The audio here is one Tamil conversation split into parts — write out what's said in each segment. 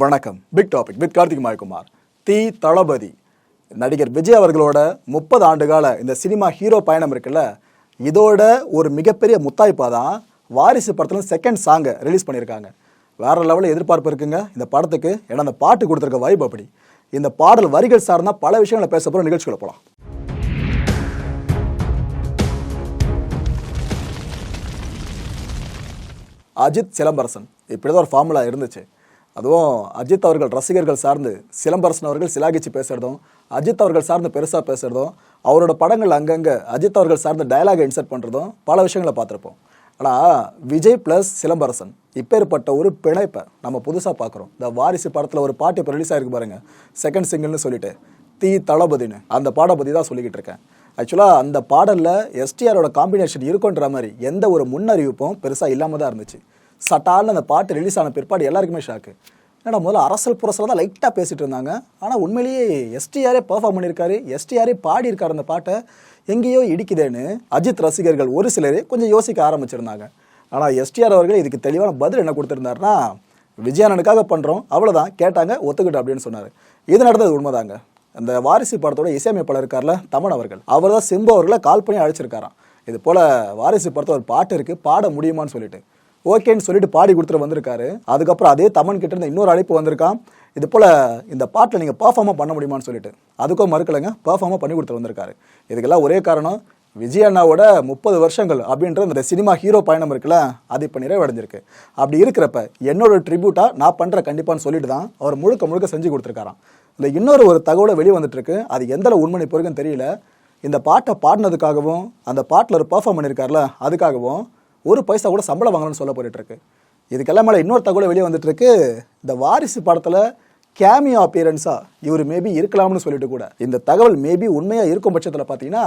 வணக்கம். Big topic with Karthik Mayakumar. The Thalapathy. நடிகர் விஜய் அவர்களோட முப்பது ஆண்டுகால இந்த சினிமா ஹீரோ பயணம் இருக்குல்ல இதோட ஒரு மிகப்பெரிய முத்தாய்ப்பாக தான் வாரிசு படத்தில் செகண்ட் சாங்கை ரிலீஸ் பண்ணியிருக்காங்க. வேற லெவலில் எதிர்பார்ப்பு இருக்குங்க. இந்த படத்துக்கு ஏன்னா அந்த பாட்டு கொடுத்துருக்க வைப் அப்படி. இந்த பாடல் வரிகள் சார்ந்தா பல விஷயங்களை பேச போகிற நிகழ்ச்சிக்குள்ள போகலாம் அஜித் சிலம்பரசன். இப்படிதான் ஒரு ஃபார்முலா இருந்துச்சு. அதுவும் அஜித் அவர்கள் ரசிகர்கள் சார்ந்து சிலம்பரசன் அவர்கள் சிலாகிச்சு பேசுகிறதும் அஜித் அவர்கள் சார்ந்து பெருசாக பேசுறதும் அவரோட படங்கள் அங்கங்கே அஜித் அவர்கள் சார்ந்த டயலாகை இன்சர்ட் பண்ணுறதும் பல விஷயங்களை பார்த்துருப்போம். ஆனால் விஜய் ப்ளஸ் சிலம்பரசன் இப்பேற்பட்ட ஒரு பிணைப்பை நம்ம புதுசாக பார்க்குறோம். இந்த வாரிசு படத்தில் ஒரு பாட்டு இப்போ ரிலீஸ் ஆகிருக்கு பாருங்கள் செகண்ட் சிங்கிள்னு சொல்லிட்டு தீ தளபதின்னு. அந்த பாடை பற்றி தான் சொல்லிக்கிட்டு இருக்கேன். ஆக்சுவலாக அந்த பாடலில் எஸ்டிஆரோட காம்பினேஷன் இருக்குன்ற மாதிரி எந்த ஒரு முன்னறிவிப்பும் பெருசாக இல்லாமல் தான் இருந்துச்சு. சட்டால்னு அந்த பாட்டு ரிலீஸ் ஆன பிற்பாடு எல்லாருக்குமே ஷாக்கு ஏன்னா முதல்ல அரசல் புரசல் தான் லைட்டாக பேசிட்டு இருந்தாங்க. ஆனால் உண்மையிலேயே எஸ்டிஆரே பெர்ஃபார்ம் பண்ணியிருக்காரு. எஸ்டிஆரே பாடியிருக்காரு அந்த பாட்டை. எங்கேயோ இடிக்குதேன்னு அஜித் ரசிகர்கள் ஒரு சிலர் கொஞ்சம் யோசிக்க ஆரம்பிச்சிருந்தாங்க. ஆனால் எஸ்டிஆர் அவர்கள் இதுக்கு தெளிவான பதில் என்ன கொடுத்துருந்தாருன்னா விஜயானனுக்காக பண்ணுறோம் அவ்வளோதான் கேட்டாங்க ஒத்துக்கிட்டு அப்படின்னு சொன்னார். இது நடந்தது உண்மைதாங்க. அந்த வாரிசு படத்தோட இசையமைப்பாளர் இருக்கார்ல தமன் அவர்கள். அவர் தான் சிம்பு அவர்களை கால் பண்ணி அழைச்சிருக்காராம். இது போல் வாரிசு படத்தில் ஒரு பாட்டு இருக்குது பாட முடியுமான்னு சொல்லிட்டு. ஓகேன்னு சொல்லிட்டு பாடி கொடுத்துட்டு வந்திருக்காரு. அதுக்கப்புறம் அதே தமன் கிட்ட இருந்து இன்னொரு அழைப்பு வந்திருக்கான் இது போல் இந்த பாட்டில் நீங்கள் பர்ஃபார்மாக பண்ண முடியுமான்னு சொல்லிட்டு. அதுக்கும் மறுக்கலைங்க பர்ஃபார்மாக பண்ணி கொடுத்துட்டு வந்திருக்காரு. இதுக்கெல்லாம் ஒரே காரணம் விஜய் அண்ணாவோட முப்பது வருஷங்கள் அப்படின்ற இந்த சினிமா ஹீரோ பயணம் இருக்குல்ல அது இப்போ நிறைவடைஞ்சிருக்கு. அப்படி இருக்கிறப்ப என்னோட ட்ரிபியூட்டாக நான் பண்ணுற கண்டிப்பான்னு சொல்லிட்டு தான் அவர் முழுக்க முழுக்க செஞ்சு கொடுத்துருக்காராம். இந்த இன்னொரு ஒரு தகவலை வெளியே வந்துட்டு அது எந்த உண்மனை உண்மை தெரியல. இந்த பாட்டை பாடினதுக்காகவும் அந்த பாட்டில் ஒரு பர்ஃபார்ம் பண்ணியிருக்காருல அதுக்காகவும் ஒரு பைசா கூட சம்பளம் வாங்கணும்னு சொல்ல போயிட்டுருக்கு. இதுக்கெல்லாம் மேலே இன்னொரு தகவல் வெளியே வந்துட்டுருக்கு. இந்த வாரிசு படத்தில் கேமியோ அப்பியரன்ஸாக இவர் மேபி இருக்கலாம்னு சொல்லிட்டு கூட. இந்த தகவல் மேபி உண்மையாக இருக்கும் பட்சத்தில் பார்த்தீங்கன்னா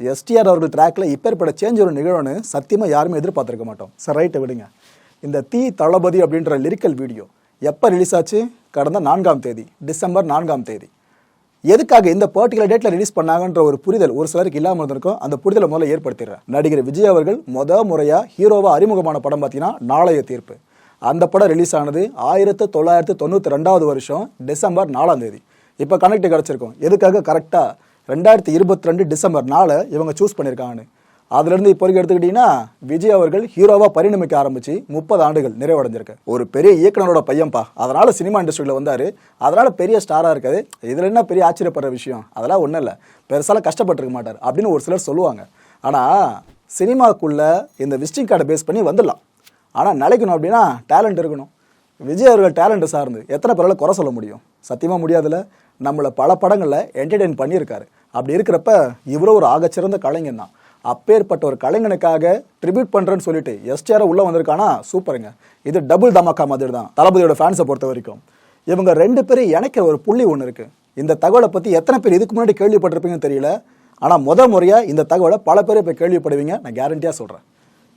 எஸ்டிஆர் அவர்கள் ட்ராக்ல இப்பேற்பட்ட சேஞ்ச் ஒரு நிகழ்வுன்னு சத்தியமாக யாருமே எதிர்பார்த்துருக்க மாட்டோம். சார் ரைட்டை விடுங்க. இந்த தீ தளபதி அப்படின்ற லிரிக்கல் வீடியோ எப்போ ரிலீஸ் ஆச்சு? கடந்த நான்காம் தேதி டிசம்பர் நான்காம் தேதி. எதுக்காக இந்த பர்டிகுலர் டேட்ல ரிலீஸ் பண்ணாங்கன்ற ஒரு புரிதல் ஒரு சிலருக்கு இல்லாமல் இருந்திருக்கும். அந்த புரிதலை முதல்ல ஏற்படுத்திடுறேன். நடிகர் விஜய் அவர்கள் முத முறையா ஹீரோவா அறிமுகமான படம் பார்த்தீங்கன்னா நாளைய தீர்ப்பு. அந்த படம் ரிலீஸ் ஆனது ஆயிரத்து தொள்ளாயிரத்து தொண்ணூற்றி ரெண்டாவது வருஷம் டிசம்பர் நாலாம் தேதி. இப்போ கனெக்ட் கிடச்சிருக்கும். எதுக்காக கரெக்டாக ரெண்டாயிரத்தி இருபத்தி ரெண்டு டிசம்பர் நாளை இவங்க சூஸ் பண்ணியிருக்காங்கன்னு. அதுலேருந்து இப்போ வரைக்கும் எடுத்துக்கிட்டிங்கன்னா விஜய் அவர்கள் ஹீரோவாக பரிணமிக்க ஆரம்பிச்சு முப்பது ஆண்டுகள் நிறைவடைஞ்சிருக்கு. ஒரு பெரிய இயக்குனரோட பையன்பா. அதனால் சினிமா இண்டஸ்ட்ரியில் வந்தார். அதனால் பெரிய ஸ்டாராக இருக்காது இதில் என்ன பெரிய ஆச்சரியப்படுற விஷயம்? அதெல்லாம் ஒன்றும் இல்லை. பெருசால கஷ்டப்பட்டுருக்க மாட்டார் அப்படின்னு ஒரு சிலர் சொல்லுவாங்க. ஆனால் சினிமாக்குள்ளே இந்த விசிட்டிங் கார்டை பேஸ் பண்ணி வந்துடலாம். ஆனால் நிலைக்கணும் அப்படின்னா டேலண்ட் இருக்கணும். விஜய் அவர்கள் டேலண்ட்டு சார்ந்து எத்தனை பேரால் குறை சொல்ல முடியும்? சத்தியமாக முடியாதுல நம்மளை பல படங்களில் என்டர்டெயின் பண்ணியிருக்காரு. அப்படி இருக்கிறப்ப இவரோ ஒரு ஆகச்சிறந்த கலைஞன் தான். அப்பேற்பட்ட ஒரு கலைஞனுக்காக ட்ரிபியூட் பண்ணுறேன்னு சொல்லிட்டு எஸ்டிஆரை உள்ளே வந்திருக்கானா? சூப்பருங்க. இது டபுள் தமாக்கா மாதிரி தான். தளபதியோட ஃபேன்ஸை பொறுத்த வரைக்கும். இவங்க ரெண்டு பேரும் இணைக்கிற ஒரு புள்ளி ஒன்று இருக்கு. இந்த தகவலை பற்றி எத்தனை பேர் இதுக்கு முன்னாடி கேள்விப்பட்டிருப்பீங்கன்னு தெரியல. ஆனால் முத முறையாக இந்த தகவலை பல பேர் இப்போ கேள்விப்படுவீங்க. நான் கேரண்டியாக சொல்கிறேன்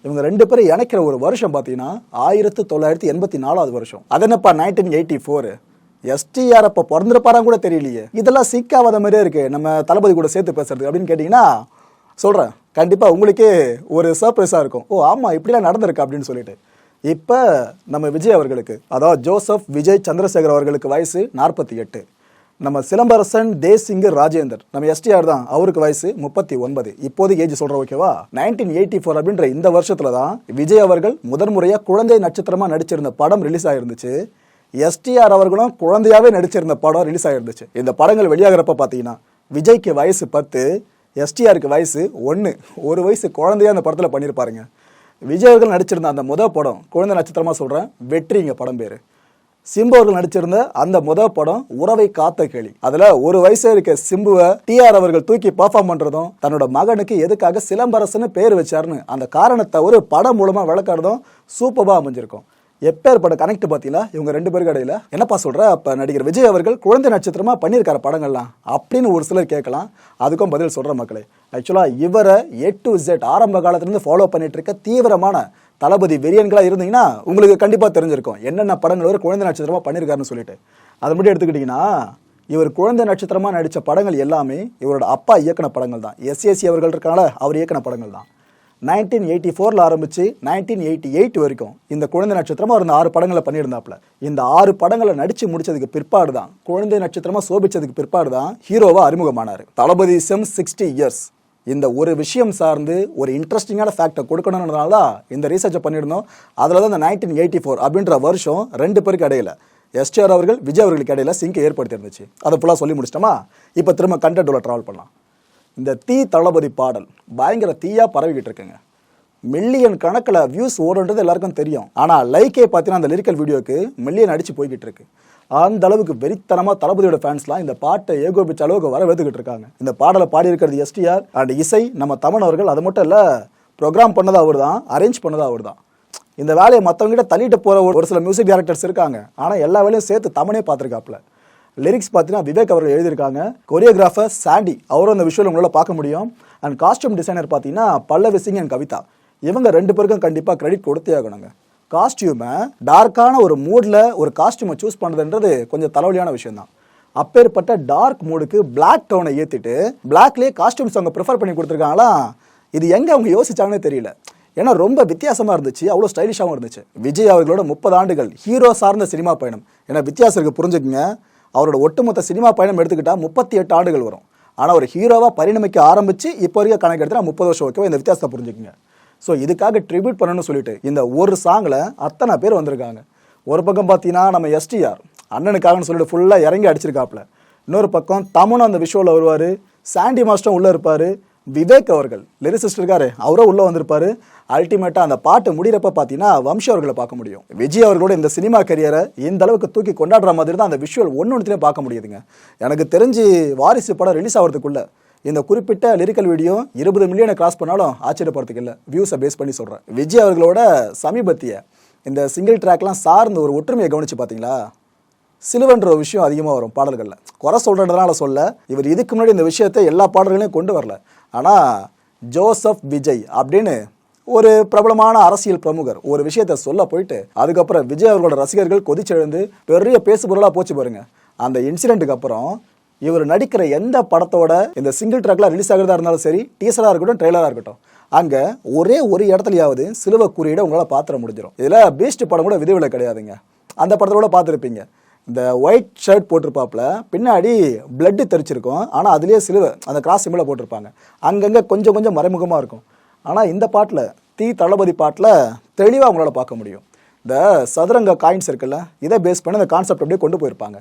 இவங்க ரெண்டு பேரும் இணைக்கிற ஒரு வருஷம் பார்த்தீங்கன்னா ஆயிரத்து தொள்ளாயிரத்தி எண்பத்தி நாலாவது வருஷம். அது என்னப்பா நைன்டீன் எயிட்டி ஃபோர் எஸ்டிஆர் அப்போ பிறந்திருப்பாரான்னு கூட தெரியலையே. இதெல்லாம் சிக்காவாத மாதிரியே இருக்கு. நம்ம தளபதி கூட சேர்த்து பேசுறது அப்படின்னு கேட்டிங்கன்னா சொல்கிறேன் கண்டிப்பாக உங்களுக்கே ஒரு சர்ப்ரைஸாக இருக்கும். ஓ ஆமாம் இப்படிலாம் நடந்திருக்கு அப்படின்னு சொல்லிட்டு. இப்போ நம்ம விஜய் அவர்களுக்கு அதாவது ஜோசப் விஜய் சந்திரசேகர் அவர்களுக்கு வயசு நாற்பத்தி எட்டு. நம்ம சிலம்பரசன் தேசிங்கர் ராஜேந்தர் நம்ம எஸ்டிஆர் தான் அவருக்கு வயசு முப்பத்தி ஒன்பது. இப்போது ஏஜ் சொல்கிறோம் ஓகேவா நைன்டீன் எயிட்டி ஃபோர் அப்படின்ற இந்த வருஷத்துல தான் விஜய் அவர்கள் முதன்முறையாக குழந்தை நட்சத்திரமாக நடிச்சிருந்த படம் ரிலீஸ் ஆகிருந்துச்சு எஸ்டிஆர் அவர்களும் குழந்தையாவே நடிச்சிருந்த படம் ரிலீஸ் ஆகிருந்துச்சு இந்த படங்கள் வெளியாகிறப்ப பார்த்தீங்கன்னா விஜய்க்கு வயசு பத்து எஸ்டிஆருக்கு வயசு ஒன்று ஒரு வயசு குழந்தையா அந்த படத்தில் பண்ணியிருப்பாருங்க விஜய் அவர்கள் நடிச்சிருந்த அந்த முத படம் குழந்தை நட்சத்திரமாக சொல்கிறேன் வெற்றி வெற்றிங்க படம் பேர். சிம்பு அவர்கள் நடிச்சிருந்த அந்த முத படம் உறவை காத்த கேளி அதில் ஒரு வயசு இருக்க சிம்புவை டிஆர் அவர்கள் தூக்கி பர்ஃபார்ம் பண்ணுறதும் தன்னோட மகனுக்கு எதுக்காக சிலம்பரசன்னு பேர் வச்சாருன்னு அந்த காரணத்தை ஒரு படம் மூலமாக விளக்காடுறதும் சூப்பராக அமைஞ்சிருக்கும். எப்பேற்பட்ட கனெக்ட் பார்த்தீங்களா? இவங்க ரெண்டு பேருக்கு இடையில. என்னப்பா சொல்ற? அப்ப நடிகர் விஜய் அவர்கள் குழந்தை நட்சத்திரமா பண்ணியிருக்காரு படங்கள்லாம். அப்படின்னு ஒரு சிலர் கேட்கலாம். அதுக்கும் பதில் சொல்ற மக்களே. ஆக்சுவலா இவரை ஏ டு இசட் ஆரம்ப காலத்துலேருந்து ஃபாலோ பண்ணிட்டு இருக்க தீவிரமான தளபதி வெறியன்களா இருந்தீங்கன்னா உங்களுக்கு கண்டிப்பா தெரிஞ்சிருக்கும். என்னென்ன படங்கள் ஒரு குழந்தை நட்சத்திரமா பண்ணியிருக்காருன்னு சொல்லிட்டு. அதை மட்டும் எடுத்துக்கிட்டீங்கன்னா இவர் குழந்தை நட்சத்திரமா நடித்த படங்கள் எல்லாமே இவரோட அப்பா இயக்குன படங்கள் தான் எஸ்எஸ்சி அவர்கள் இருக்கனால அவர் இயக்குன படங்கள் தான் நைன்டீன் எயிட்டி ஃபோரில் ஆரம்பித்து நைன்டீன் எயிட்டி எயிட் வரைக்கும் இந்த குழந்தை நட்சத்திரமாக இருந்த ஆறு படங்களை பண்ணியிருந்தாப்புல. இந்த ஆறு படங்களை நடித்து முடிச்சதுக்கு பிற்பாடு தான் குழந்தை நட்சத்திரமாக சோபிச்சதுக்கு பிற்பாடு தான் ஹீரோவாக அறிமுகமானார். தளபதி செம் சிக்ஸ்டி இயர்ஸ். இந்த ஒரு விஷயம் சார்ந்து ஒரு இன்ட்ரெஸ்டிங்கான ஃபேக்டை கொடுக்கணுன்றதுனால தான் இந்த ரீசர்ச்சை பண்ணியிருந்தோம். அதில் தான் இந்த நைன்டீன் எயிட்டி ஃபோர் அப்படின்ற வருஷம் ரெண்டு பேருக்கு இடையில எஸ்டிஆர் அவர்கள் விஜய் அவர்களுக்கு இடையில சிங்கை ஏற்படுத்தி இருந்துச்சு அதை ஃபுல்லாக சொல்லி முடிச்சிட்டோமா? இப்போ திரும்ப கண்டென்ட் உள்ள ட்ராவல் பண்ணலாம். இந்த தீ தளபதி பாடல் பயங்கர தீயாக பரவிக்கிட்டு இருக்குங்க. மில்லியன் கணக்கில் வியூஸ் ஓடுன்றது எல்லாருக்கும் தெரியும். ஆனால் லைக்கே பார்த்தீங்கன்னா அந்த லிரிக்கல் வீடியோக்கு மில்லியன் அடித்து போய்கிட்டு இருக்கு. அந்த அளவுக்கு வெறித்தனமாக தளபதியோட ஃபேன்ஸ்லாம் இந்த பாட்டை ஏகோபிச்ச அளவுக்கு வர வெறுத்துக்கிட்டு இருக்காங்க. இந்த பாடலை பாடியிருக்கிறது எஸ்டிஆர் அண்ட் இசை நம்ம தமன் அவர்கள். அது மட்டும் இல்லை ப்ரோக்ராம் பண்ணது அவர் தான் அரேஞ்ச் பண்ணது அவர் தான் இந்த வேலையை மற்றவங்ககிட்ட தள்ளிட்டு போகிற ஒரு சில மியூசிக் டேரக்டர்ஸ் இருக்காங்க. ஆனால் எல்லா வேலையும் சேர்த்து தமிழே பார்த்துருக்காப்புல லிரிக்ஸ் பார்த்தீங்கன்னா விவேக் அவர்கள் எழுதியிருக்காங்க. கொரியோகிராஃபர் சாண்டி அவரும் அந்த விஷுவல் உங்களால் பார்க்க முடியும். அண்ட் காஸ்டியூம் டிசைனர் பார்த்தீங்கன்னா பல்லவி சிங் அண்ட் கவிதா. இவங்க ரெண்டு பேருக்கும் கண்டிப்பாக கிரெடிட் கொடுத்தே ஆகணுங்க. காஸ்டியூமை டார்க்கான ஒரு மூடில் ஒரு காஸ்டியூமை சூஸ் பண்ணுறதுன்றது கொஞ்சம் தலைவலியான விஷயம் தான். அப்பேற்பட்ட டார்க் மூடுக்கு பிளாக் டவுனை ஏற்றிட்டு பிளாக்லேயே காஸ்டியூம்ஸ் அவங்க ப்ரிஃபர் பண்ணி கொடுத்துருக்காங்களா? இது எங்கே அவங்க யோசிச்சாங்கன்னே தெரியல. ஏன்னா ரொம்ப வித்தியாசமாக இருந்துச்சு அவ்வளோ ஸ்டைலிஷாகவும் இருந்துச்சு. விஜய் அவர்களோட முப்பது ஆண்டுகள் ஹீரோ சார்ந்த சினிமா பயணம். ஏன்னா வித்தியாசம் இருக்குது புரிஞ்சுக்குங்க. அவரோட ஒட்டுமொத்த சினிமா பயணம் எடுத்துக்கிட்டால் முப்பத்தி எட்டு ஆண்டுகள் வரும். ஆனால் ஒரு ஹீரோவாக பரிணமிக்க ஆரம்பிச்சு இப்போ வரைக்கும் கணக்கு முப்பது வருஷம். ஓகேவா? இந்த வித்தியாசத்தை புரிஞ்சுக்கோங்க. ஸோ இதுக்காக ட்ரிபியூட் பண்ணணும்னு சொல்லிட்டு இந்த ஒரு சாங்கில் அத்தனை பேர் வந்திருக்காங்க. ஒரு பக்கம் பார்த்தீங்கன்னா நம்ம எஸ்டிஆர் அண்ணனுக்காகன்னு சொல்லிட்டு ஃபுல்லாக இறங்கி அடிச்சிருக்காப்புல. இன்னொரு பக்கம் தமனும் அந்த விஷுவலில் வருவார். சாண்டி மாஸ்டரும் உள்ளே இருப்பார். விவேக் அவர்கள் லிரிசிஸ்ட் இருக்காரு அவரும் உள்ளே வந்திருப்பாரு. அல்டிமேட்டாக அந்த பாட்டு முடிகிறப்ப பார்த்தீங்கன்னா வம்சி அவர்களை பார்க்க முடியும். விஜய் அவர்களோட இந்த சினிமா கரியரை இந்த அளவுக்கு தூக்கி கொண்டாடுற மாதிரி தான் அந்த விஷுவல் ஒன்று ஒன்றுலேயும் பார்க்க முடியுதுங்க. எனக்கு தெரிஞ்சு வாரிசு படம் ரிலீஸ் ஆகிறதுக்குள்ள இந்த குறிப்பிட்ட லிரிக்கல் வீடியோ இருபது மில்லியனை கிராஸ் பண்ணாலும் ஆச்சரியப்படுறதுக்கு இல்லை. வியூஸை பேஸ் பண்ணி சொல்கிறேன் விஜய் அவர்களோட சமீபத்திய இந்த சிங்கிள் ட்ராக்லாம் சார்ந்த ஒரு ஒற்றுமையை கவனிச்சு பார்த்தீங்களா சிலுவன்ற ஒரு விஷயம் அதிகமாக வரும் பாடல்களில். குறை சொல்கிறதுனால சொல்ல இவர் இதுக்கு முன்னாடி இந்த விஷயத்தை எல்லா பாடல்களையும் கொண்டு வரல. ஆனால் ஜோசப் விஜய் அப்படின்னு ஒரு பிரபலமான அரசியல் பிரமுகர். ஒரு விஷயத்தை சொல்ல போயிட்டு அதுக்கப்புறம் விஜய் அவர்களோட ரசிகர்கள் கொதிச்செழுந்து பெரிய பேசு பொருளாக போச்சு பாருங்க. அந்த இன்சிடென்ட்டுக்கு அப்புறம் இவர் நடிக்கிற எந்த படத்தோட இந்த சிங்கிள் ட்ராக்லாம் ரிலீஸ் ஆகிறதா இருந்தாலும் சரி டீசராக இருக்கட்டும் ட்ரெய்லராக இருக்கட்டும் அங்கே ஒரே ஒரு இடத்துலையாவது சிலுவை குறியீடை உங்களால் பாத்திர முடிஞ்சிடும் இதில் பீஸ்ட் படம் கூட விதிவிலை கிடையாதுங்க. அந்த படத்தோட கூட பார்த்துருப்பீங்க. இந்த ஒயிட் ஷர்ட் போட்டிருப்பாப்புல பின்னாடி பிளட்டு தெரிச்சிருக்கும். ஆனால் அதுலேயே சிலுவை அந்த கிராஸ் சிம்பிளை போட்டிருப்பாங்க. அங்கங்கே கொஞ்சம் கொஞ்சம் மறைமுகமாக இருக்கும். ஆனால் இந்த பாட்டில் தீ தளபதி பாட்டில் தெளிவாக உங்களால பார்க்க முடியும். இந்த சதுரங்க காயின்ஸ் இருக்குல்ல இதை பேஸ் பண்ணி அந்த கான்செப்ட் அப்படியே கொண்டு போயிருப்பாங்க.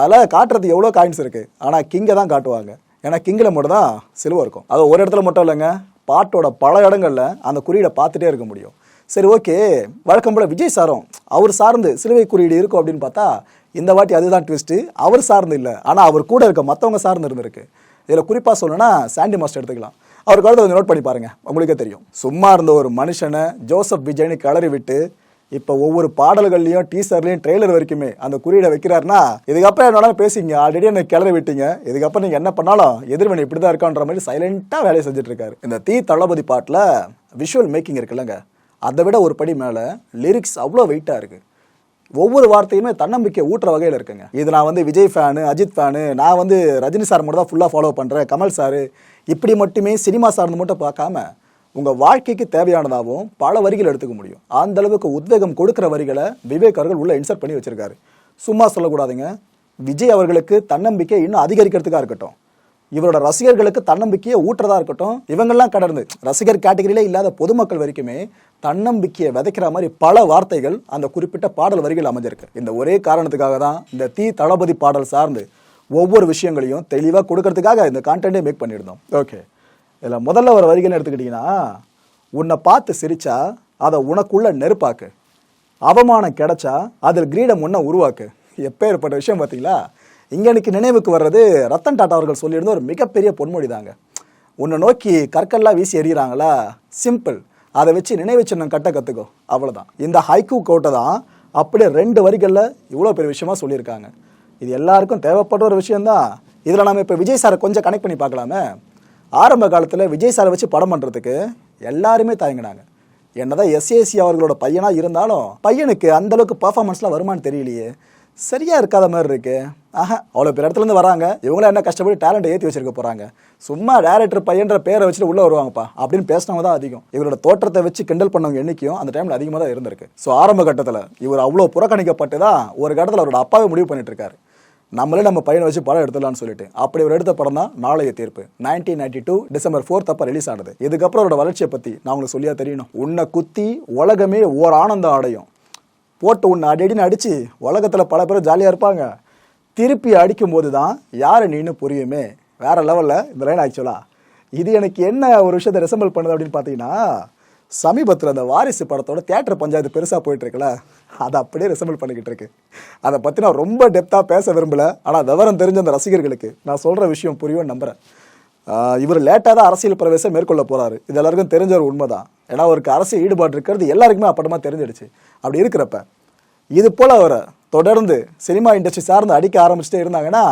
அதில் காட்டுறது எவ்வளோ காயின்ஸ் இருக்குது ஆனால் கிங்கை தான் காட்டுவாங்க. ஏன்னா கிங்கில் மட்டும் தான் சிலுவை இருக்கும். அது ஒரு இடத்துல மட்டும் இல்லைங்க பாட்டோட பல இடங்களில் அந்த குறியீடை பார்த்துட்டே இருக்க முடியும். சரி ஓகே. வழக்கம் போல் விஜய் சாரும் அவர் சார்ந்து சிலுவை குறியீடு இருக்கும் அப்படின்னு பார்த்தா இந்த வாட்டி அதுதான் ட்விஸ்ட்டு அவர் சார்ந்து இல்லை. ஆனால் அவர் கூட இருக்க மற்றவங்க சார்ந்து இருந்திருக்கு. இதில் குறிப்பாக சொல்லணும்னா சாண்டி மாஸ்டர் எடுத்துக்கலாம். அவர் கழுத்தை கொஞ்சம் நோட் பண்ணி பாருங்கள் உங்களுக்கே தெரியும். சும்மா இருந்த ஒரு மனுஷனை ஜோசப் விஜய்னு கிளறி விட்டு இப்போ ஒவ்வொரு பாடல்கள்லையும் டீசர்லையும் ட்ரெய்லர் வரைக்குமே அந்த குறியீடை வைக்கிறாருன்னா இதுக்கப்புறம் என்னோட பேசிங்க. ஆல்ரெடி என்னை கிளறி விட்டீங்க இதுக்கப்புறம் நீங்கள் என்ன பண்ணாலும் எதிர்வினை இப்படி தான் இருக்கான்ற மாதிரி சைலண்ட்டாக வேலையை செஞ்சுட்டு இருக்காரு. இந்த தீ தளபதி பாட்டில் விஷுவல் மேக்கிங் இருக்குல்லங்க. அதை விட ஒரு படி மேலே லிரிக்ஸ் அவ்வளோ வெயிட்டாக இருக்குது ஒவ்வொரு வார்த்தையுமே தன்னம்பிக்கை ஊட்டுற வகையில் இருக்குங்க. இது நான் வந்து விஜய் ஃபேனு அஜித் ஃபேனு நான் வந்து ரஜினி சார் மட்டும் தான் ஃபுல்லாக ஃபாலோ பண்ணுறேன் கமல் சார் இப்படி மட்டுமே சினிமா சார்ந்து மட்டும் பார்க்காம உங்கள் வாழ்க்கைக்கு தேவையானதாகவும் பல வரிகள் எடுத்துக்க முடியும். அந்த அளவுக்கு உத்வேகம் கொடுக்குற வரிகளை விவேக் அவர்கள் உள்ளே இன்சர்ட் பண்ணி வச்சுருக்காரு. சும்மா சொல்லக்கூடாதுங்க. விஜய் அவர்களுக்கு தன்னம்பிக்கை இன்னும் அதிகரிக்கிறதுக்காக இருக்கட்டும். இவரோட ரசிகர்களுக்கு தன்னம்பிக்கையை ஊட்டுறதா இருக்கட்டும் இவங்கெல்லாம் கடந்து ரசிகர் கேட்டகரியிலே இல்லாத பொதுமக்கள் வரைக்குமே தன்னம்பிக்கையை விதைக்கிற மாதிரி பல வார்த்தைகள் அந்த குறிப்பிட்ட பாடல் வரிகள் அமைஞ்சிருக்கு. இந்த ஒரே காரணத்துக்காக தான் இந்த தீ தளபதி பாடல் சார்ந்து ஒவ்வொரு விஷயங்களையும் தெளிவாக கொடுக்கறதுக்காக இந்த கான்டென்ட்டே மேக் பண்ணியிருந்தோம். ஓகே இதில் முதல்ல ஒரு வரிகள் எடுத்துக்கிட்டிங்கன்னா உன்னை பார்த்து சிரிச்சா அதை உனக்குள்ள நெருப்பாக்கு. அவமானம் கிடைச்சா அதில் கிரீடம் ஒன்றை உருவாக்கு. எப்பேற்பட்ட விஷயம் பார்த்தீங்களா? இங்கே எனக்கு நினைவுக்கு வர்றது ரத்தன் டாட்டா அவர்கள் சொல்லியிருந்த ஒரு மிகப்பெரிய பொன்மொழி தாங்க உன்னை நோக்கி கற்கள்லாம் வீசி எறிகிறாங்களா? சிம்பிள் அதை வச்சு நினைவு சின்னம் கட்ட கற்றுக்கோ அவ்வளோதான் இந்த ஹைக்கூ கோட்டை தான் அப்படியே ரெண்டு வரிகளில் இவ்வளோ பெரிய விஷயமா சொல்லியிருக்காங்க. இது எல்லாருக்கும் தேவைப்பட்ட ஒரு விஷயம்தான். இதில் நம்ம இப்போ விஜய் சாரை கொஞ்சம் கனெக்ட் பண்ணி பார்க்கலாமே. ஆரம்ப காலத்தில் விஜய் சாரை வச்சு படம் பண்ணுறதுக்கு எல்லாருமே தயங்கினாங்க. என்னதான் எஸ்ஏசி அவர்களோட பையனாக இருந்தாலும் பையனுக்கு அந்தளவுக்கு பர்ஃபார்மன்ஸ்லாம் வருமானு தெரியலையே. சரியாக இருக்காத மாதிரி இருக்கு. ஆஹா அவ்வளோ பேர் இடத்துலேருந்து வராங்க. இவங்களாம் என்ன கஷ்டப்பட்டு டேலண்ட் ஏற்றி வச்சிருக்க போகிறாங்க சும்மா டேரக்டர் பையன்ற பேரை வச்சுட்டு உள்ளே வருவாங்கப்பா அப்படின்னு பேசினவங்க தான் அதிகம். இவரோட தோற்றத்தை வச்சு கிண்டல் பண்ணவங்க எண்ணிக்கையும் அந்த டைமில் அதிகமாக தான் இருந்திருக்கு. ஸோ ஆரம்ப கட்டத்தில் இவர் அவ்வளோ புறக்கணிக்கப்பட்டு தான் ஒரு கட்டத்தில் அவரோட அப்பாவே முடிவு பண்ணிட்டு இருக்காரு. நம்மளே நம்ம பையனை வச்சு படம் எடுத்துடலாம்னு சொல்லிட்டு. அப்படி ஒரு எடுத்த படம் தான் Naalaiya Theerpu. Nineteen ninety two December fourth அப்போ ரிலீஸ் ஆனது. இதுக்கப்புறம் அவரோட வளர்ச்சியை பற்றி நான் உங்களுக்கு சொல்லியா தெரியணும். உன்னை குத்தி உலகமே ஓர் ஆனந்தம் அடையும். போட்டு உன்னை அடி அடின்னு அடித்து உலகத்தில் பல பேர் ஜாலியாக இருப்பாங்க. திருப்பி அடிக்கும்போது தான் யார் நீன்னு புரியுமே. வேறு லெவலில் இந்த லைன் ஆக்சுவலாக இது எனக்கு என்ன ஒரு விஷயத்தை ரெசம்பிள் பண்ணுது அப்படின்னு பார்த்தீங்கன்னா சமீபத்தில் அந்த வாரிசு படத்தோட தியேட்டர் பஞ்சாயத்து பெருசாக போயிட்டுருக்குல்ல அதை அப்படியே ரெசம்பிள் பண்ணிக்கிட்டு இருக்கு. அதை பற்றி நான் ரொம்ப டெப்த்தாக பேச விரும்பலை. ஆனால் விவரம் தெரிஞ்ச அந்த ரசிகர்களுக்கு நான் சொல்கிற விஷயம் புரியும் நம்புறேன். இவர் லேட்டாக தான் அரசியல் பிரவேசம் மேற்கொள்ள போகிறாரு இது எல்லாருக்கும் தெரிஞ்ச ஒரு உண்மைதான். ஏன்னா அவருக்கு அரசியல் ஈடுபாடு இருக்கிறது எல்லாருக்குமே அப்பட்டமா தெரிஞ்சிடுச்சு. அப்படி இருக்கிறப்ப இது போல் அவரை தொடர்ந்து சினிமா இண்டஸ்ட்ரி சார்ந்து அடிக்க ஆரம்பிச்சுட்டே இருந்தாங்கன்னா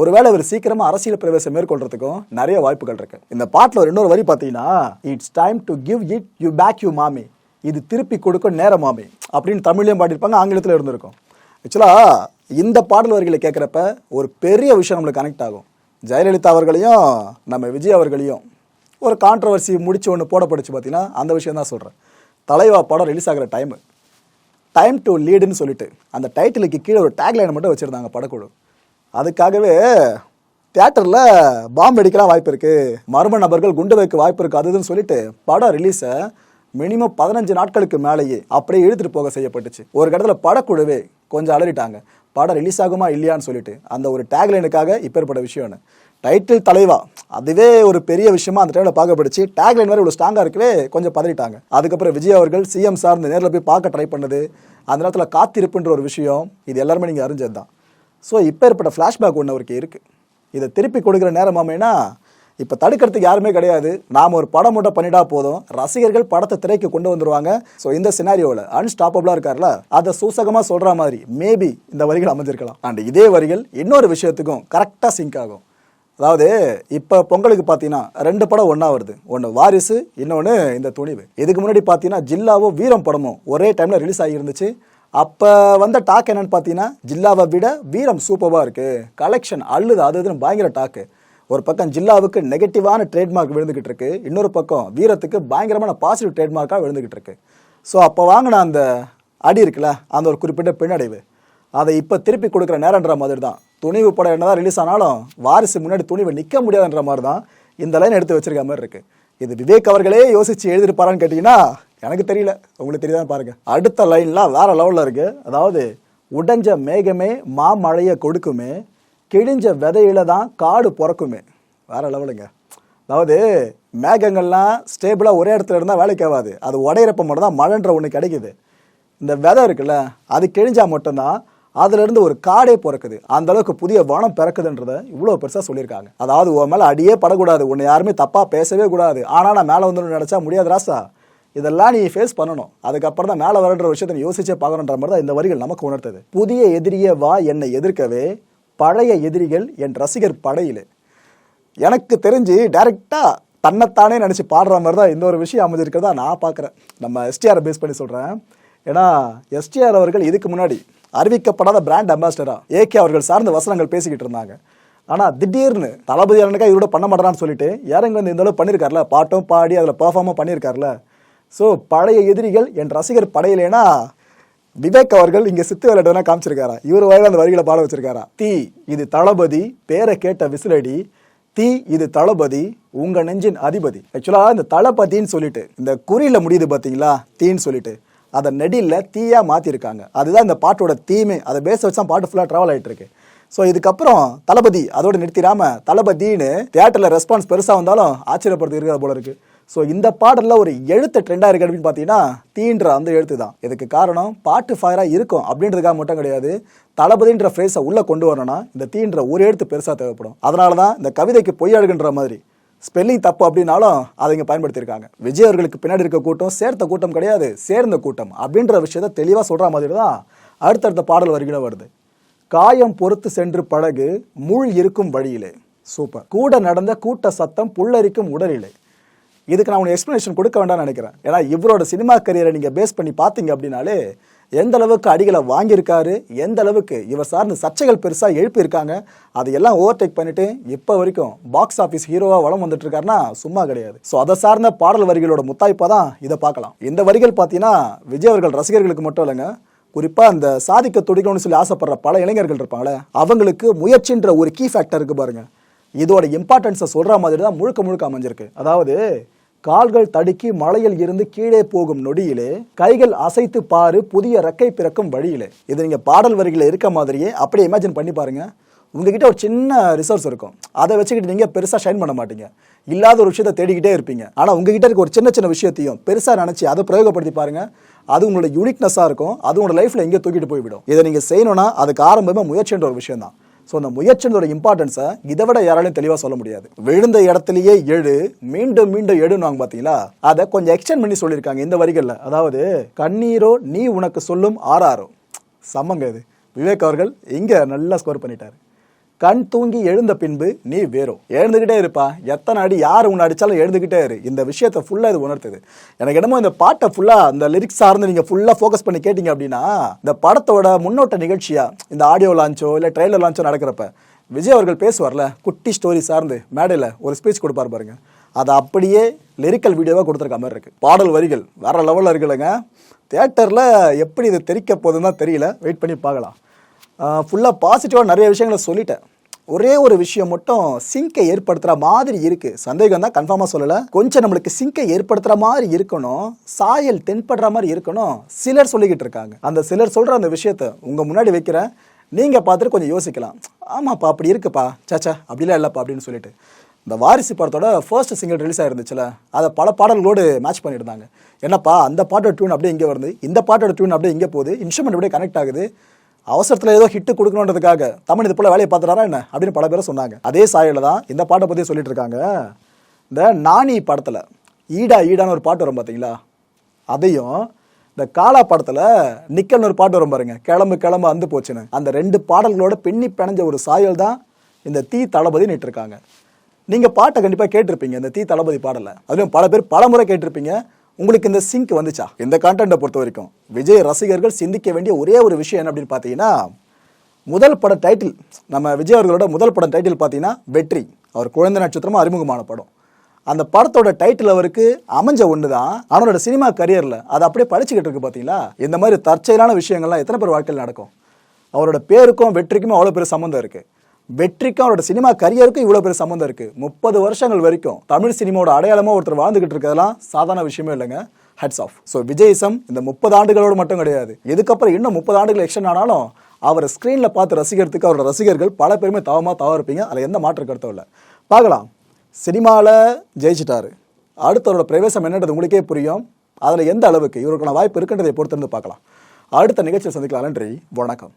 ஒருவேளை இவர் சீக்கிரமாக அரசியல் பிரவேசம் மேற்கொள்றதுக்கும் நிறைய வாய்ப்புகள் இருக்கு. இந்த பாட்டில் ஒரு இன்னொரு வரி பார்த்தீங்கன்னா it's time to give it you back you மாமி இது திருப்பி கொடுக்கும் நேர மாமி அப்படின்னு தமிழ்லையும் பாடியிருப்பாங்க ஆங்கிலத்தில் இருந்திருக்கும். ஆக்சுவலாக இந்த பாடல் வரிகளை கேட்குறப்ப ஒரு பெரிய விஷயம் நம்மளுக்கு கனெக்ட் ஆகும். ஜெயலலிதா அவர்களையும் நம்ம விஜய் அவர்களையும் ஒரு கான்ட்ரவர்சி முடிச்சு ஒன்று போடப்படுச்சு பார்த்தீங்கன்னா அந்த விஷயம் தான் சொல்கிறேன் தலைவா படம் ரிலீஸ் ஆகிற டைமு டைம் டு லீடுன்னு சொல்லிட்டு அந்த டைட்டிலுக்கு கீழே ஒரு டேக்லைன் மட்டும் வச்சுருந்தாங்க படக்குழு. அதுக்காகவே தியேட்டரில் பாம்பு அடிக்கலாம் வாய்ப்பு இருக்குது மர்ம நபர்கள் குண்டு வைக்க வாய்ப்பு இருக்குது அதுதுன்னு சொல்லிட்டு படம் ரிலீஸை மினிமம் பதினஞ்சு நாட்களுக்கு மேலேயே அப்படியே இழுத்துட்டு போக செய்யப்பட்டுச்சு. ஒரு இடத்துல படக்குழுவே கொஞ்சம் அலறிட்டாங்க. படம் ரிலீஸ் ஆகுமா இல்லையான்னு சொல்லிட்டு அந்த ஒரு டேக்லைனுக்காக இப்பேற்பட்ட விஷயம்னு டைட்டில் தலைவா. அதுவே ஒரு பெரிய விஷயமா அந்த டைம்ல பார்க்கப்படுச்சு. டேக்லைன் வேறு இவ்வளோ ஸ்ட்ராங்காக இருக்கவே கொஞ்சம் பதறிட்டாங்க. அதுக்கப்புறம் விஜய் அவர்கள் சிஎம் சார் இந்த நேரில் போய் பார்க்க ட்ரை பண்ணது. அந்த நேரத்தில் காத்திருப்புன்ற ஒரு விஷயம் இது எல்லாருமே நீங்கள் அறிஞ்சது தான் ஸோ இப்போ ஏற்பட்ட ஃப்ளாஷ்பேக் ஒன்று அவருக்கு இருக்குது இதை திருப்பி கொடுக்குற நேரம் இப்போ தடுக்கிறதுக்கு யாருமே கிடையாது. நாம் ஒரு படம் மட்டும் பண்ணிட்டா போதும். ரசிகர்கள் படத்தை திரைக்கு கொண்டு வந்துருவாங்க. ஸோ இந்த சினாரியோவில் அன்ஸ்டாப்பபிளாக இருக்கார்ல அதை சூசகமாக சொல்கிற மாதிரி மேபி இந்த வரிகள் அமைஞ்சிருக்கலாம். அண்ட் இதே வரிகள் இன்னொரு விஷயத்துக்கும் கரெக்டாக சிங்க் ஆகும். அதாவது இப்போ பொங்கலுக்கு பார்த்தீங்கன்னா ரெண்டு படம் ஒன்றா வருது. ஒன்று வாரிசு இன்னொன்று இந்த துணிவு. இதுக்கு முன்னாடி பார்த்தீங்கன்னா ஜில்லாவும் வீரம் படமும் ஒரே டைமில் ரிலீஸ் ஆகியிருந்துச்சு. அப்போ வந்த டாக் என்னன்னு பார்த்தீங்கன்னா ஜில்லாவை விட வீரம் சூப்பராக இருக்குது கலெக்ஷன் அள்ளுது அது இதுன்னு பயங்கர டாக்கு. ஒரு பக்கம் ஜில்லாவுக்கு நெகட்டிவான ட்ரேட்மார்க் விழுந்துகிட்டு இருக்கு. இன்னொரு பக்கம் வீரத்துக்கு பயங்கரமான பாசிட்டிவ் ட்ரேட்மார்க்காக விழுந்துகிட்டு இருக்கு. ஸோ அப்போ வாங்கின அந்த அடி இருக்குல்ல அந்த ஒரு குறிப்பிட்ட பின்னடைவு. அதை இப்போ திருப்பி கொடுக்குற நேரன்ற மாதிரி தான். துணிவு படம் என்னதான் ரிலீஸ் ஆனாலும் வாரிசு முன்னாடி துணிவு நிற்க முடியாதுன்ற மாதிரி தான் இந்த லைன் எடுத்து வச்சிருக்க மாதிரி இருக்கு. இது விவேக் அவர்களே யோசிச்சு எழுதிருப்பாரான்னு கேட்டிங்கன்னா எனக்கு தெரியல. உங்களுக்கு தெரியுதான்னு பாருங்க. அடுத்த லைன்லாம் வேற லெவலில் இருக்கு. அதாவது உடைஞ்ச மேகமே மாமழையை கொடுக்குமே கிழிஞ்ச விதையில தான் காடு பிறக்குமே. வேற லெவலுங்க. அதாவது மேகங்கள்லாம் ஸ்டேபிளாக ஒரே இடத்துல இருந்தால் வேலைக்கு ஆகாது. அது உடையிறப்ப மட்டும் தான் மழைன்ற ஒன்று கிடைக்குது. இந்த விதை இருக்குல்ல அது கிழிஞ்சா மட்டும்தான் அதுலேருந்து ஒரு காடே பிறக்குது. அந்த அளவுக்கு புதிய வனம் பிறக்குதுன்றத இவ்வளோ பெருசாக சொல்லியிருக்காங்க. அதாவது உன் மேலே அடியே படக்கூடாது. உன்னை யாருமே தப்பாக பேசவே கூடாது. ஆனால் நான் மேலே வந்து நினச்சா முடியாது ராசா இதெல்லாம் நீ ஃபேஸ் பண்ணணும். அதுக்கப்புறம் தான் மேலே வரன்ற விஷயத்தை நீ யோசிச்சே பார்க்கணுன்ற மாதிரி தான் இந்த வரிகள் நமக்கு உணர்த்தது. புதிய எதிரியே வா என்னை எதிர்க்கவே பழைய எதிரிகள் என் ரசிகர் படையில். எனக்கு தெரிஞ்சு டைரெக்டாக தன்னைத்தானே நினச்சி பாடுற மாதிரி தான் இந்த ஒரு விஷயம் அமைஞ்சிருக்கிறதா நான் பார்க்குறேன். நம்ம எஸ்டிஆரை பேஸ் பண்ணி சொல்கிறேன் ஏன்னா எஸ்டிஆர் அவர்கள் இதுக்கு முன்னாடி அறிவிக்கப்படாத பிராண்ட் அம்பாசிடராக ஏகே அவர்கள் சார்ந்த வசனங்கள் பேசிக்கிட்டு இருந்தாங்க. ஆனால் திடீர்னு தளபதி அண்ணனுக்கா இதோட பண்ண மாட்டேறான்னு சொல்லிட்டு யாருங்க வந்து இந்த அளவு பண்ணியிருக்காருல பாட்டும் பாடி அதில் பர்ஃபார்மும் பண்ணியிருக்காருல ஸோ பழைய எதிரிகள் என் ரசிகர் படையிலேனா விவேக் அவர்கள் இங்க சித்து விளையாடுனா காமிச்சிருக்காரா? இவர் வாயில அந்த வரிகளை பாட வச்சிருக்காரா? தீ இது தளபதி பேரை கேட்ட விசிலடி. தீ இது தளபதி உங்க நெஞ்சின் அதிபதி. ஆக்சுவலா இந்த தளபதின்னு சொல்லிட்டு இந்த குறியில முடியுது பாத்தீங்களா? தீன்னு சொல்லிட்டு. அதை நெடியில் தீயா மாத்திருக்காங்க. அதுதான் இந்த பாட்டோட தீமே அதை பேச வச்சு தான் பாட்டு ஃபுல்லா டிராவல் ஆயிட்டு இருக்கு. ஸோ இதுக்கப்புறம் தளபதி அதோட நிறுத்திடாம தளபதின்னு தியேட்டரில் ரெஸ்பான்ஸ் பெருசாக வந்தாலும் ஆச்சரியப்படுத்தி இருக்கிற போல இருக்குது ஸோ இந்த பாடலில் ஒரு எழுத்து ட்ரெண்டாக இருக்குது அப்படின்னு பார்த்தீங்கன்னா தீன்ற அந்த எழுத்து தான். இதுக்கு காரணம்? பாட்டு ஃபயராக இருக்கும் அப்படின்றதுக்காக மட்டும் கிடையாது. தளபதின்ற ஃப்ரேஸை உள்ளே கொண்டு வரணும்னா இந்த தீன்ற ஒரு எழுத்து பெருசாக தேவைப்படும். அதனால தான் இந்த கவிதைக்கு பொய்யாடுகின்ற மாதிரி ஸ்பெல்லிங் தப்பு அப்படின்னாலும் அதை இங்கே பயன்படுத்தியிருக்காங்க. விஜய் அவர்களுக்கு பின்னாடி இருக்க கூட்டம் சேர்த்த கூட்டம் கிடையாது. சேர்ந்த கூட்டம் அப்படின்ற விஷயத்த தெளிவாக சொல்கிற மாதிரி தான் அடுத்தடுத்த பாடல் வரிகளும் வருது. காயம் பொறுத்து சென்று பழகு முள் இருக்கும் வழியிலே. சூப்பர் கூட நடந்த கூட்ட சத்தம் புல்லரிக்கும் உடலிலே. இதுக்கு நான் உனக்கு எக்ஸ்ப்ளனேஷன் கொடுக்க வேண்டாம்னு நினைக்கிறேன். ஏன்னா இவரோட சினிமா கரியரை நீங்கள் பேஸ் பண்ணி பார்த்தீங்க அப்படின்னாலே எந்த அளவுக்கு அடிகளை வாங்கியிருக்காரு எந்த அளவுக்கு இவர் சார்ந்த சர்ச்சைகள் பெருசாக எழுப்பியிருக்காங்க அதையெல்லாம் ஓவர்டேக் பண்ணிட்டு இப்போ வரைக்கும் பாக்ஸ் ஆஃபீஸ் ஹீரோவாக வளம் வந்துட்டு இருக்காருன்னா சும்மா கிடையாது. ஸோ அதை சார்ந்த பாடல் வரிகளோட முத்தாய்ப்பாக தான் இதை பார்க்கலாம். இந்த வரிகள் பார்த்தீங்கன்னா விஜய் அவர்கள் ரசிகர்களுக்கு மட்டும் இல்லைங்க. குறிப்பாக அந்த சாதிக்க துடிக்கணும்னு சொல்லி ஆசைப்படுற பல இளைஞர்கள் இருப்பாங்களே அவங்களுக்கு முயற்சின்ற ஒரு கீ ஃபேக்டர் இருக்கு பாருங்கள் இதோட இம்பார்ட்டன்ஸை சொல்கிற மாதிரி தான் முழுக்க முழுக்க அமைஞ்சிருக்கு. அதாவது கால்கள் தடுக்கி மலையில் இருந்து கீழே போகும் நொடியிலே கைகள் அசைத்து பாரு புதிய ரெக்கை பிறக்கும் வழியிலே. இது நீங்க பாடல் வரிகளில் இருக்க மாதிரியே அப்படியே இமேஜின் பண்ணி பாருங்க. உங்ககிட்ட ஒரு சின்ன ரிசோர்ஸ் இருக்கும். அதை வச்சுக்கிட்டு நீங்க பெருசா ஷைன் பண்ண மாட்டீங்க. இல்லாத ஒரு விஷயத்தை தேடிக்கிட்டே இருப்பீங்க. ஆனா உங்ககிட்ட இருக்க ஒரு சின்ன சின்ன விஷயத்தையும் பெருசா நினைச்சு அதை பிரயோகப்படுத்தி பாருங்க. அது உங்களோட யூனிக்னஸாக இருக்கும். அது உங்களோட லைஃப்பில் எங்கே தூக்கிட்டு போய்விடும். இதை நீங்கள் செய்யணும்னா அதுக்கு ஆரம்பமே முயற்சின்ற ஒரு விஷயம் தான் ஸோ அந்த முயற்சினோட இம்பார்ட்டன்ஸை இதை விட யாராலையும் தெளிவாக சொல்ல முடியாது. விழுந்த இடத்துலயே எழு மீண்டும் மீண்டும் எடுன்னு பார்த்தீங்களா அதை கொஞ்சம் எக்ஸ்டென்ட் பண்ணி சொல்லியிருக்காங்க இந்த வரிகளில். அதாவது கண்ணீரோ நீ உனக்கு சொல்லும் ஆறாரோ. சம்மங்க இது. விவேக் அவர்கள் இங்கே நல்லா ஸ்கோர் பண்ணிட்டார். கண் தூங்கி எழுந்த பின்பு நீ வேறும் எழுந்துகிட்டே இருப்பா. எத்தனை அடி யார் உன்னை அடித்தாலும் எழுந்துக்கிட்டே இரு. இந்த விஷயத்தை ஃபுல்லாக இது உணர்த்துது. எனக்கு என்னமோ இந்த பாட்டை ஃபுல்லாக அந்த லிரிக்ஸ் சார்ந்து நீங்கள் ஃபுல்லாக ஃபோக்கஸ் பண்ணி கேட்டிங்க அப்படின்னா இந்த படத்தோட முன்னோட்ட நிகழ்ச்சியாக இந்த ஆடியோ லான்ச்சோ இல்லை ட்ரெய்லர் லான்ச்சோ நடக்கிறப்ப விஜய் அவர்கள் பேசுவார்ல குட்டி ஸ்டோரி சார்ந்து மேடையில் ஒரு ஸ்பீச் கொடுப்பார் பாருங்க. அதை அப்படியே லிரிக்கல் வீடியோவாக கொடுத்துருக்க மாதிரி இருக்குது பாடல் வரிகள் வேறு லெவலில் இருக்குல்லங்க. தேட்டரில் எப்படி இது தெரிக்க போகுதுன்னு தான் தெரியல. வெயிட் பண்ணி பார்க்கலாம். ஃபுல்லாக பாசிட்டிவாக நிறைய விஷயங்களை சொல்லிட்டேன். ஒரே ஒரு விஷயம் மட்டும் சிங்கை ஏற்படுத்துகிற மாதிரி இருக்குது சந்தேகம் தான் கன்ஃபார்மாக சொல்லலை. கொஞ்சம் நம்மளுக்கு சிங்கை ஏற்படுத்துகிற மாதிரி இருக்கணும். சாயல் தென்படுற மாதிரி இருக்கணும். சிலர் சொல்லிக்கிட்டு இருக்காங்க. அந்த சிலர் சொல்கிற அந்த விஷயத்த உங்கள் முன்னாடி வைக்கிறேன். நீங்கள் பார்த்துட்டு கொஞ்சம் யோசிக்கலாம். ஆமாப்பா அப்படி இருக்குப்பா. சாச்சா அப்படிலாம் இல்லைப்பா அப்படின்னு சொல்லிட்டு. இந்த வாரிசு படத்தோட ஃபர்ஸ்ட் சிங்கிள் ரிலீஸ் ஆயிருந்துச்சுல அதை பல பாடல்களோடு மேட்ச் பண்ணியிருந்தாங்க. என்னப்பா அந்த பாட்டோட டியூன் அப்படியே இங்கே வருது. இந்த பாட்டோட டியூன் அப்படியே இங்கே போகுது. இன்ஸ்ட்ருமெண்ட் அப்படியே கனெக்ட் ஆகுது. அவசரத்தில் ஏதோ ஹிட்டு கொடுக்கணுன்றதுக்காக தமிழ் இது போல வேலையை பார்த்துறாரா என்ன? அப்படின்னு பல பேர் சொன்னாங்க. அதே சாயலில் தான் இந்த பாட்டை பற்றி சொல்லிட்டு இருக்காங்க. இந்த நானி படத்தில் ஈடா ஈடான்னு ஒரு பாட்டு வரும் பார்த்தீங்களா அதையும் இந்த காலா படத்தில் நிக்கல்னு ஒரு பாட்டு வரும் பாருங்க. கிளம்பு கிளம்பு அந்து போச்சுன்னு. அந்த ரெண்டு பாடல்களோட பின்னி பிணைஞ்ச ஒரு சாயல் தான் இந்த தீ தளபதி இருக்காங்க நீங்கள் பாட்டை கண்டிப்பாக கேட்டிருப்பீங்க இந்த தீ தளபதி பாடலை அதுவும் பல பேர் பல முறை கேட்டிருப்பீங்க. உங்களுக்கு இந்த சிங்க் வந்துச்சா? இந்த கான்டென்ட்டை பொறுத்த வரைக்கும் விஜய் ரசிகர்கள் சிந்திக்க வேண்டிய ஒரே ஒரு விஷயம் என்ன அப்படின்னு பார்த்தீங்கன்னா முதல் பட டைட்டில் நம்ம விஜய் அவர்களோட முதல் படம் டைட்டில் பார்த்தீங்கன்னா வெற்றி. அவர் குழந்தை நட்சத்திரமும் அறிமுகமான படம். அந்த படத்தோட டைட்டில் அவருக்கு அமைஞ்ச ஒன்று தான் அவனோட சினிமா கரியரில் அதை அப்படியே படிச்சுக்கிட்டு இருக்கு பார்த்தீங்களா? இந்த மாதிரி தற்செயலான விஷயங்கள்லாம் எத்தனை பேர் வாழ்க்கையில் நடக்கும்? அவரோட பேருக்கும் வெற்றிக்கும் அவ்வளோ பெரிய சம்மந்தம் இருக்குது வெற்றிக்கும் அவரோட சினிமா கரியருக்கும் இவ்வளோ பெரிய சம்மந்தம் இருக்கு. முப்பது வருஷங்கள் வரைக்கும் தமிழ் சினிமாவோட அடையாளமா ஒருத்தர் வாழ்ந்துகிட்டு இருக்கிறதெல்லாம் சாதாரண விஷயமே இல்லைங்க. ஹெட்ஸ் ஆஃப் ஸோ விஜய்சம் இந்த முப்பது ஆண்டுகளோடு மட்டும் கிடையாது. இதுக்கப்புறம் இன்னும் முப்பது ஆண்டுகள் எக்ஸ்டன் ஆனாலும் அவரை ஸ்க்ரீனில் பார்த்து ரசிக்கிறதுக்கு அவரோட ரசிகர்கள் பல பேருமே தவமாக தவ இருப்பீங்க அதில் எந்த மாற்று கருத்தும் இல்லை. பார்க்கலாம். சினிமாவில் ஜெயிச்சிட்டாரு. அடுத்தவரோட பிரவேசம் என்னன்றது உங்களுக்கே புரியும். அதில் எந்த அளவுக்கு இவருக்கான வாய்ப்பு இருக்குன்றதை பொறுத்திருந்து பார்க்கலாம். அடுத்த நிகழ்ச்சியை சந்திக்கலாம். நன்றி. வணக்கம்.